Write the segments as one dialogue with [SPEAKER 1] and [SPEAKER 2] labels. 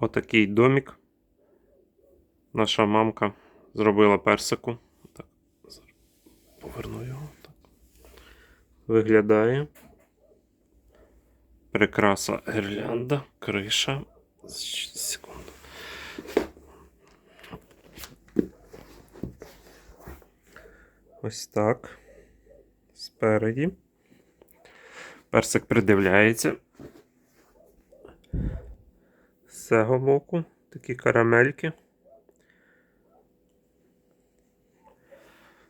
[SPEAKER 1] Отакий домик. Наша мамка зробила персику. Так, поверну його. Так. Виглядає. Прикраса гірлянда, криша. Секунду. Ось так. Спереді. Персик придивляється. З цього боку такі карамельки.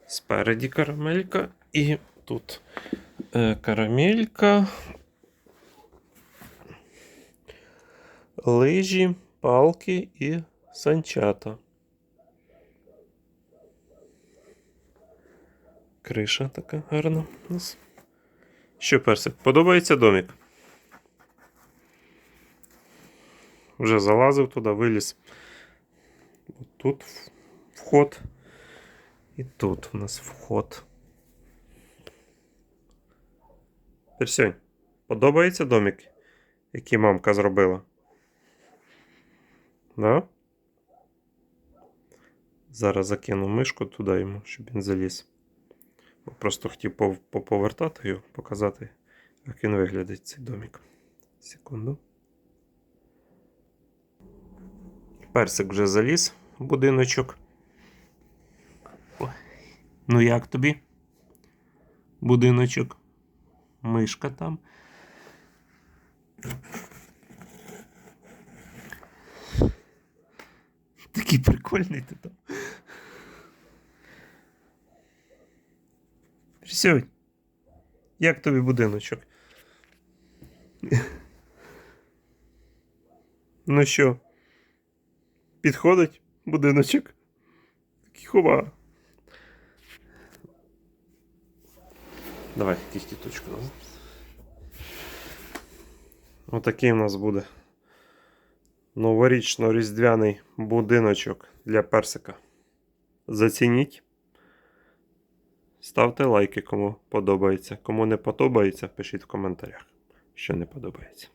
[SPEAKER 1] Спереді карамелька і тут е, карамелька. Лижі, палки і санчата. Криша така гарна у нас. Що, персик, подобається домик? Вже залазив туди, виліз. Тут вход. І тут у нас вход. Персень, подобається домик, який мамка зробила? Да? Зараз закину мишку туди йому, щоб він заліз. Бо Просто хотів поповертати його, показати, як він виглядить цей домик. Секунду. Персик вже заліз в будиночок. Ну як тобі? Будиночок. Мишка там. Такий прикольний ти там. Присядь. Як тобі будиночок? Ну що? Підходить будиночок? Хова. Давай, кістіточку. Отакий у нас буде новорічно-різдвяний будиночок для персика. Зацініть. Ставте лайки, кому подобається. Кому не подобається, пишіть в коментарях, що не подобається.